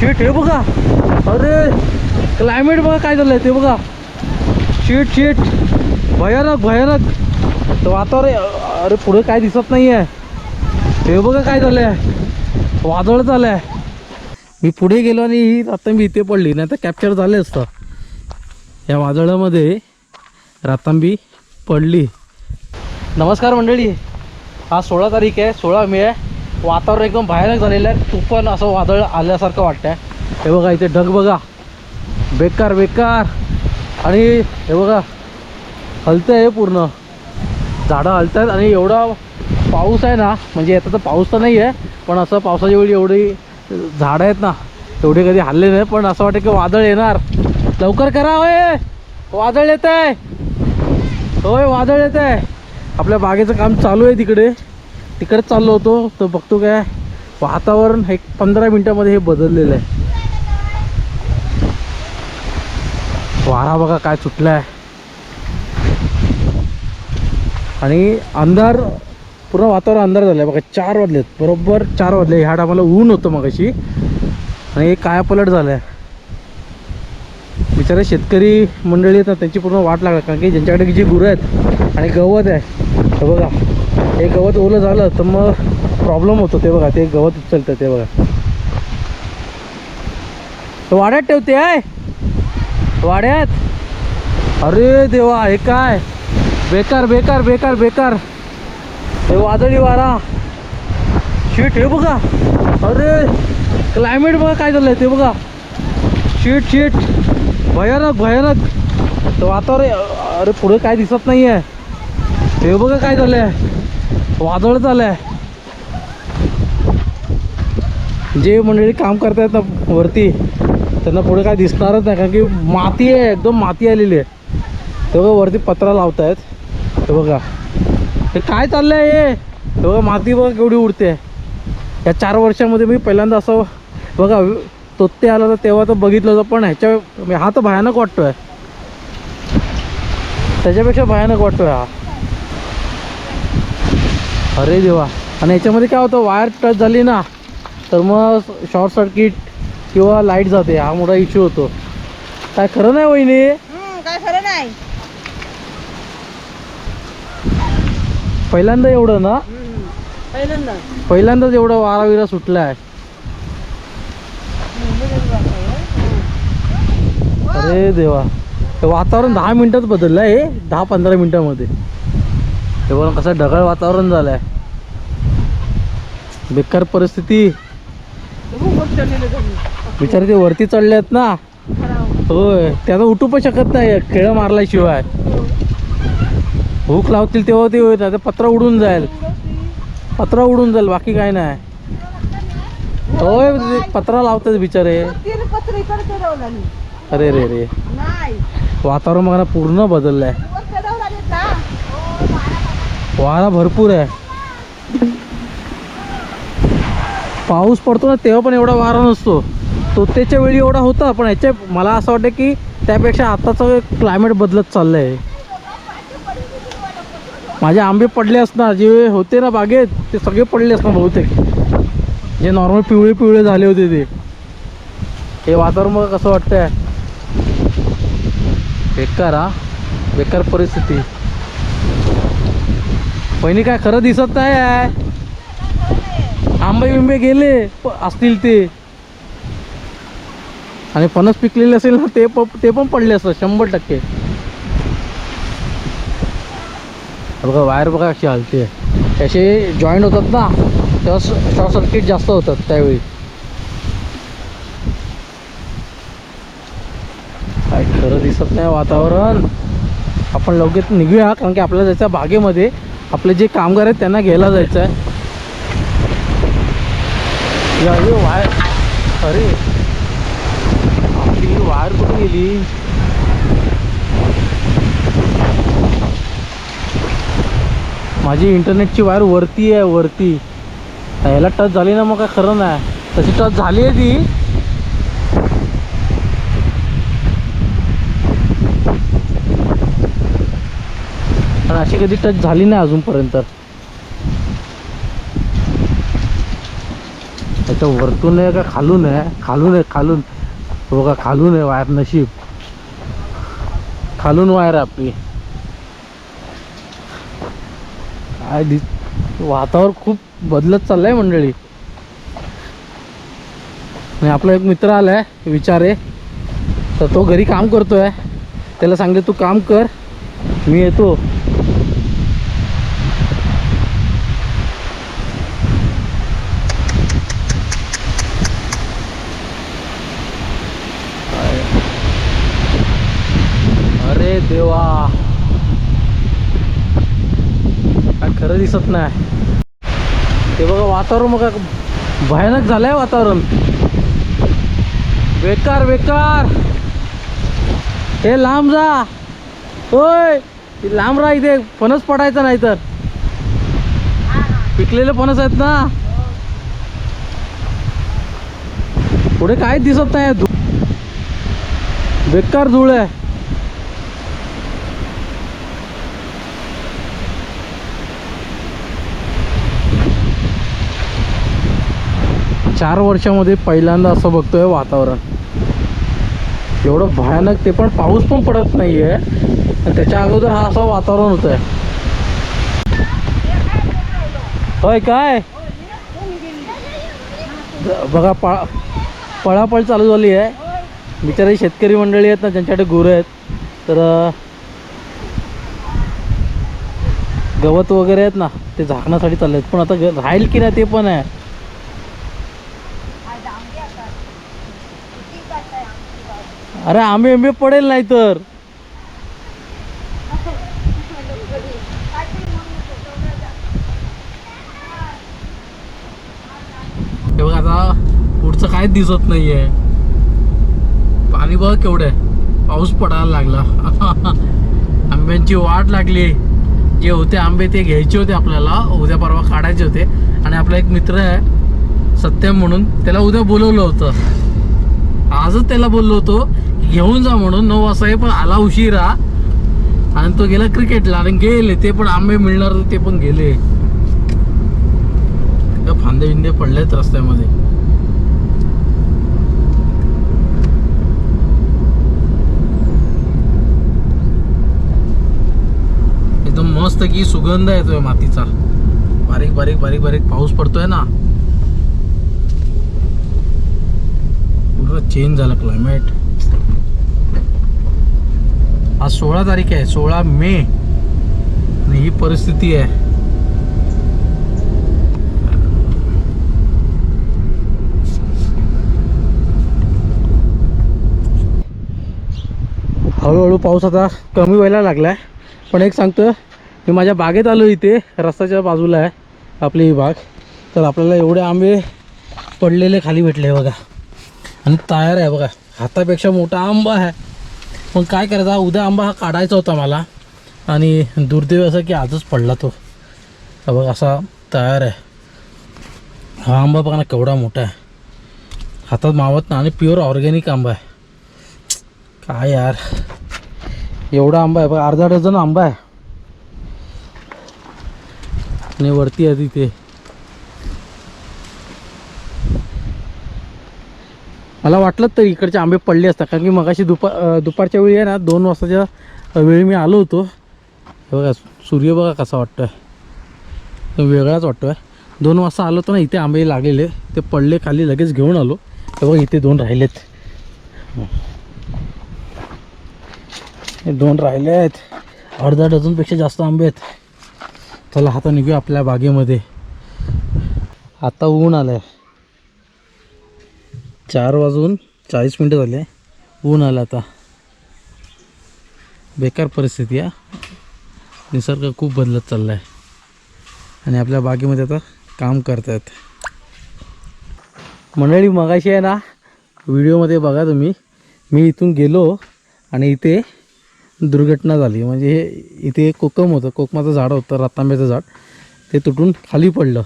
Sheet हे बघा. अरे क्लायमेट बघा काय झालंय ते बघा. Shit shit. भयानक भयानक. तर वातावरण अरे पुढे काय दिसत नाही आहे हे बघा काय झालंय. वादळ झालंय. मी पुढे गेलो आणि ही रतांबी इथे पडली नाही तर कॅप्चर झाले असतं. या वादळामध्ये रातांबी पडली. नमस्कार मंडळी. हा सोळा तारीख आहे सोळा मे आहे. वातावरण एकदम भयानक झालेलं आहे. तुफान असं वादळ आल्यासारखं वाटतंय. हे बघा इथे ढग बघा. बेकार बेकार. आणि हे बघा हलतं आहे पूर्ण. झाडं हलत आहेत आणि एवढा पाऊस आहे ना म्हणजे आता तर पाऊस तर नाही आहे पण असं पावसाच्या वेळी एवढी झाडं आहेत ना तेवढे कधी हल्ले नाही पण असं वाटतं की वादळ येणार. लवकर करा होय. वादळ येत आहे होय वादळ येत आहे आपल्या बागेचं काम चालू आहे तिकडे. तिकडे चाललो होतो तर बघतो काय वातावरण एक पंधरा मिनटामध्ये हे बदललेलं आहे. वारा बघा काय सुटला आहे आणि अंधार पूर्ण वातावरण अंधार झालं आहे बघा चार वाजलेत बरोबर चार वाजले ह्या टायमाला ऊन होतं मगाशी. आणि काया पलट झालं आहे बिचारे शेतकरी मंडळी आहेत ना त्यांची पूर्ण वाट लागला कारण की ज्यांच्याकडे जी गुरं आहेत आणि गवत आहे बघा. हे गवत ओलं झालं तर मग प्रॉब्लेम होतो. ते बघा ते गवत उचलतं ते बघा. वाड्यात ठेवते आहे वाड्यात? अरे देवा हे काय? बेकार बेकार बेकार बेकार. हे वादळी वारा. शीट हे बघा. अरे क्लायमेट बघा काय झालंय ते बघा. शीट शीट भयानक भयानक. तर वातावरण अरे पुढे काय दिसत नाही आहे हे बघा काय झालंय. वादळ आहे जे मंडळी काम करतायत ना वरती त्यांना पुढे काय दिसणारच नाही कारण की माती आहे एकदम माती आलेली आहे. ते बघा वरती पत्रा लावतायत. ते बघा. हे काय चाललंय हे? हे बघा माती बघा केवढी उडते. या चार वर्षामध्ये मी पहिल्यांदा असं बघा तोत्ते आला तर तेव्हा तर बघितलं होतं पण ह्याच्या हा तर भयानक वाटतोय. त्याच्यापेक्षा भयानक वाटतोय हा. अरे देवा. आणि याच्यामध्ये काय होतं वायर टच झाली ना तर मग शॉर्ट सर्किट किंवा लाइट जाते हा मोठा इश्यू होतो. काय खरं नाही वहिनी? काय खरं नाही. पहिल्यांदा एवढं ना? पहिल्यांदा. पहिल्यांदाच एवढा वारा विरा सुटला आहे अरे देवा. हे वातावरण दहा मिनिटात बदललं आहे दहा पंधरा मिनिटामध्ये. हे बघा कसं ढगाळ वातावरण झालं आहे बेकार परिस्थिती. बिचारे ते वरती चढले आहेत ना. होय त्याला उठू पण शकत नाही खेळ मारल्याशिवाय. भूक लावतील तेव्हा ते होईल आता पत्रा उडून जाईल. पत्रा उडून जाईल बाकी काय नाही. होय ते पत्रा लावतात बिचारे. अरे रे रे. वातावरण बघा पूर्ण बदललं आहे वर चढवलं ना वारा भरपूर आहे. पाऊस पडतो ना तेव्हा पण एवढा वारा नसतो. तो त्याच्या वेळी एवढा होता पण याच्या मला असं वाटतं की त्यापेक्षा आत्ताचं क्लायमेट बदलत चाललं आहे माझे आंबे पडले असणार जे होते ना बागेत ते सगळे पडले असणार बहुतेक. जे नॉर्मल पिवळे पिवळे झाले होते ते. हे वातावरण मग कसं वाटतंय. बेकार हा? बेकार परिस्थिती. पहिली काय खरं दिसत नाही आहे. आंबे बिंबे गेले असतील ते. आणि फणस पिकलेले असेल ना ते ते पण पडले असतात शंभर टक्के. बघा वायर बघा अशी हलते. असे जॉईंट होतात ना तेव्हा शॉर्ट सर्किट जास्त होतात त्यावेळी. काय खरं दिसत नाही वातावरण. आपण लवकर निघूया कारण की आपल्याला त्याच्या बागेमध्ये आपले जे कामगार आहेत त्यांना घ्यायला जायचं आहे या हे वायर. अरे. आपली वायर कुठे गेली? माझी इंटरनेटची वायर वरती आहे वरती. याला टच झाली ना मग काय खरं नाही. तशी टच झाली आहे ती. अशी कधी टच झाली नाही अजूनपर्यंत. त्याच्या वरतून आहे का खालून आहे? खालून आहे खालून. हो का खालून आहे वायर नशीब. खालून वायर आपली. काय दि वातावरण खूप बदलत चाललंय मंडळी. आणि आपला एक मित्र आलाय विचारे. तर तो घरी काम करतोय. त्याला सांगले तू काम कर मी येतो अरे देवा काय खरं दिसत नाही. ते बघा वातावरण बघा भयानक झालंय वातावरण. बेकार बेकार. हे लांब जा. होय लांब राहा इथे. फणस पडायचा नाही तर. पिकलेले फणस आहेत ना. पुढे काय दिसत नाही. बेकार धूळ आहे. चार वर्षामध्ये पहिल्यांदा असं बघतोय वातावरण. एवढं भयानक ते पण पाऊस पण पडत नाहीये. आणि त्याच्या अगोदर हा असं वातावरण होत आहे होय काय? बघा पळा पळापळ चालू झाली आहे. बिचारे शेतकरी मंडळी आहेत ना ज्यांच्याकडे गुरं आहेत. तर गवत वगैरे आहेत ना ते झाकण्यासाठी चालले आहेत पण आता ग- राहील की नाही ते पण आहे. अरे आंबे आंबे पडेल नाही तर. हे बघ आता पुढचं काहीच दिसत नाहीये. पाणी बघ केवढे पाऊस पडायला लागला. आंब्यांची वाट लागली. जे होते आंबे ते घ्यायचे होते आपल्याला. उद्या परवा काढायचे होते. आणि आपला एक मित्र आहे सत्यम म्हणून त्याला उद्या बोलवलं होतं. आजच त्याला बोललो होतो घेऊन जा म्हणून नऊ वाजता आहे पण आला उशिरा आणि तो गेला क्रिकेटला आणि गेले ते पण आंबे मिळणार ते पण गेले. त्या फांदे विंदे पडलेत रस्त्यामध्ये. एकदम मस्त की सुगंध येतोय मातीचा. बारीक बारीक बारीक बारीक पाऊस पडतोय ना पूर्ण चेंज झालं क्लायमेट आज सोळा तारीख आहे सोळा मे. आणि ही परिस्थिती आहे. हळूहळू पाऊस आता कमी व्हायला लागला आहे पण एक सांगतो मी माझ्या बागेत आलो इथे रस्त्याच्या बाजूला आहे आपली ही बाग. तर आपल्याला एवढे आंबे पडलेले खाली भेटले बघा. आणि तयार आहे बघा. हातापेक्षा मोठा आंबा आहे. पण काय करायचा उद्या आंबा हा काढायचा होता मला. आणि दुर्दैव असं की आजच पडला तो. बघा असा तयार आहे. हा आंबा बघा ना केवढा मोठा आहे. हातात मावत ना आणि प्युअर ऑर्गॅनिक आंबा आहे. काय यार. एवढा आंबा आहे बघा अर्धा डझन आंबा आहे. आणि वरती आहे तिथे मला वाटलं तर इकडचे आंबे पडले असतात कारण की मगाशी दुपा दुपारच्या वेळी आहे ना दोन वाजताच्या वेळी मी आलो होतो. बघा सूर्य बघा कसा वाटतोय. आहे वेगळाच वाटतोय. दोन वाजता आलो होतो ना इथे आंबे लागलेले. ते पडले खाली लगेच घेऊन आलो. तर बघा इथे दोन राहिलेत. हे दोन राहिले आहेत अर्धा डझनपेक्षा जास्त आंबे आहेत. चला आता निघूया आपल्या बागेमध्ये. आता ऊन आलं आहे चार वाजून चाळीस मिनटं झाले. ऊन आलं आता. बेकार परिस्थिती आहे. निसर्ग खूप बदलत चालला आहे आणि आपल्या बागेमध्ये आता काम करतायत. मंडळी मगाशी आहे ना व्हिडिओमध्ये बघा तुम्ही. मी इथून गेलो आणि इथे दुर्घटना झाली. म्हणजे हे इथे कोकम होतं. कोकमाचं झाड होतं रतांब्याचं झाड. ते तुटून खाली पडलं.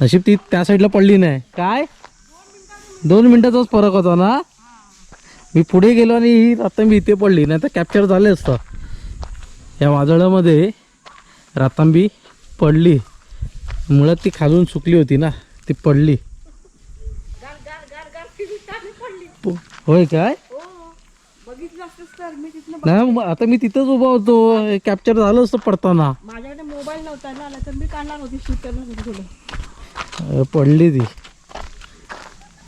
नशीब ती त्या साईडला पडली नाही. काय? दोन मिनिटाचाच फरक होता ना? मी पुढे गेलो आणि ही रतांबी इथे पडली नाही तर कॅप्चर झाले असतं. या वादळामध्ये रतांबी पडली. मुळात ती खालून सुकली होती ना ती पडली. होय काय? तिथनं नाही आता मी तिथंच उभा होतो कॅप्चर झालं असतं पडताना. माझ्याकडे मोबाईल नव्हता ना आला तर मी काढणार होती शूट करणार होती तुला अं, पडली ती